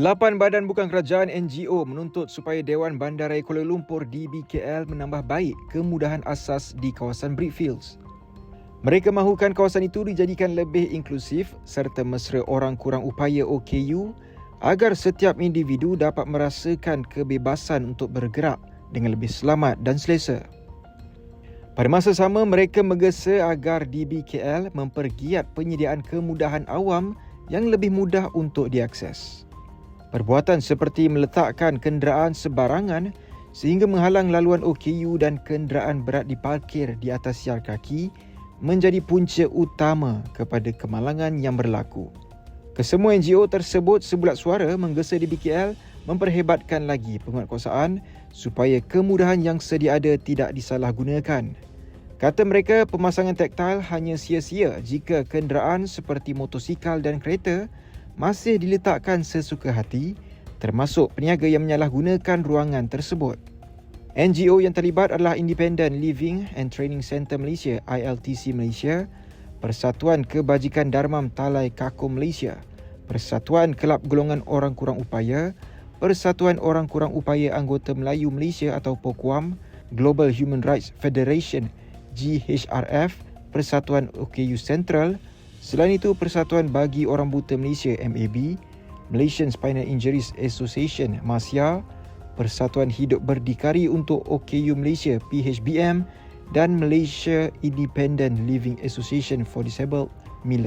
Lapan badan bukan kerajaan NGO menuntut supaya Dewan Bandaraya Kuala Lumpur DBKL menambah baik kemudahan asas di kawasan Brickfields. Mereka mahukan kawasan itu dijadikan lebih inklusif serta mesra orang kurang upaya OKU agar setiap individu dapat merasakan kebebasan untuk bergerak dengan lebih selamat dan selesa. Pada masa sama, mereka menggesa agar DBKL mempergiat penyediaan kemudahan awam yang lebih mudah untuk diakses. Perbuatan seperti meletakkan kenderaan sebarangan sehingga menghalang laluan OKU dan kenderaan berat diparkir di atas siar kaki menjadi punca utama kepada kemalangan yang berlaku. Kesemua NGO tersebut sebulat suara menggesa di BKL memperhebatkan lagi penguatkuasaan supaya kemudahan yang sedia ada tidak disalahgunakan. Kata mereka, pemasangan taktil hanya sia-sia jika kenderaan seperti motosikal dan kereta masih diletakkan sesuka hati termasuk peniaga yang menyalahgunakan ruangan tersebut. NGO yang terlibat adalah Independent Living and Training Centre Malaysia ILTC Malaysia, Persatuan Kebajikan Darmam Talai Kako Malaysia, Persatuan Kelab Golongan Orang Kurang Upaya, Persatuan Orang Kurang Upaya Anggota Melayu Malaysia atau POKUAM, Global Human Rights Federation GHRF, Persatuan OKU Central, Selain itu, Persatuan Bagi Orang Buta Malaysia MAB, Malaysian Spinal Injuries Association MASIA, Persatuan Hidup Berdikari untuk OKU Malaysia PHBM dan Malaysia Independent Living Association for Disabled MILAD